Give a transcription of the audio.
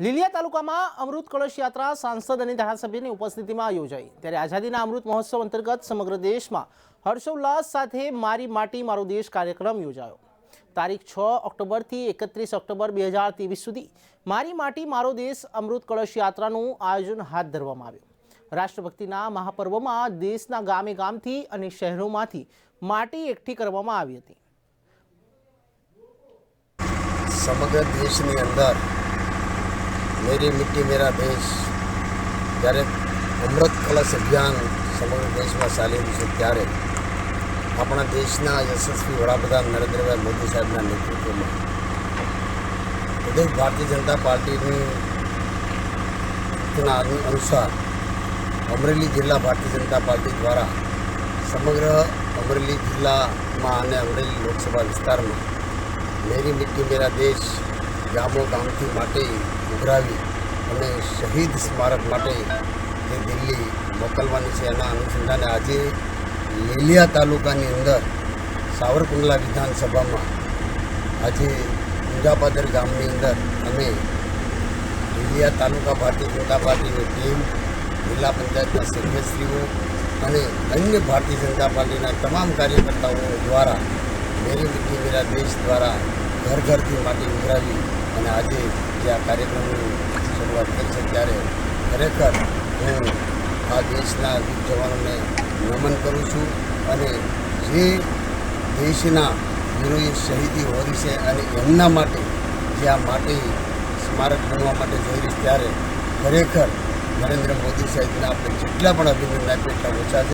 લીલિયા તાલુકામાં અમૃત કળશ યાત્રા સાંસદ અને ધારાસભ્યની ઉપસ્થિતિમાં યોજાઈ. ત્યારે આઝાદીના અમૃત મહોત્સવ અંતર્ગત સમગ્ર દેશમાં હર્ષોલ્લાસ સાથે મારી માટી, મારો દેશ કાર્યક્રમ યોજાયો. તારીખ છ ઓક્ટોબરથી એકત્રીસ ઓક્ટોબર બે હજાર ત્રેવીસ સુધી મારી માટી, મારો દેશ અમૃત કળશ યાત્રાનું આયોજન હાથ ધરવામાં આવ્યું. રાષ્ટ્રભક્તિના મહાપર્વમાં દેશના ગામે ગામથી અને શહેરોમાંથી માટી એકઠી કરવામાં આવી હતી. સમગ્ર દેશની અંદર મેરી મિટ્ટી મેરા દેશ. જ્યારે અમૃત કલશ અભિયાન સમગ્ર દેશમાં ચાલી રહ્યું છે. ત્યારે આપણા દેશના યશસ્વી વડાપ્રધાન નરેન્દ્રભાઈ મોદી સાહેબના નેતૃત્વમાં પ્રદેશ ભારતીય જનતા પાર્ટીની ના અનુસાર અમરેલી જિલ્લા ભારતીય જનતા પાર્ટી દ્વારા સમગ્ર અમરેલી જિલ્લામાં અને અમરેલી લોકસભા વિસ્તારમાં મેરી મિટ્ટી મેરા દેશ ગામો ગામથી માટે ઉભરાવી અને શહીદ સ્મારક માટે જે દિલ્હી મોકલવાની છે એના અનુસંધાને આજે લીલિયા તાલુકાની અંદર સાવરકુંડલા વિધાનસભામાં આજે મુંજાપાદર ગામની અંદર અમે લીલિયા તાલુકા ભારતીય જનતા પાર્ટીની ટીમ, જિલ્લા પંચાયતના સભ્યશ્રીઓ અને અન્ય ભારતીય જનતા પાર્ટીના તમામ કાર્યકર્તાઓ દ્વારા મેરી મિટ્ટી મેરા દેશ દ્વારા ઘર ઘરથી માટી ઉઘરાવી અને આજે જે આ કાર્યક્રમની શરૂઆત કરી છે ત્યારે ખરેખર હું આ દેશના જવાનોને નમન કરું છું અને જે દેશના વીરોએ શહીદી હોરી છે અને એમના માટે જે આ માટે સ્મારક બનવા માટે જઈ રહી ત્યારે ખરેખર નરેન્દ્ર મોદી સાહેબને આપણે જેટલા પણ અભિનંદન આપીએ એટલા ઓછા છે.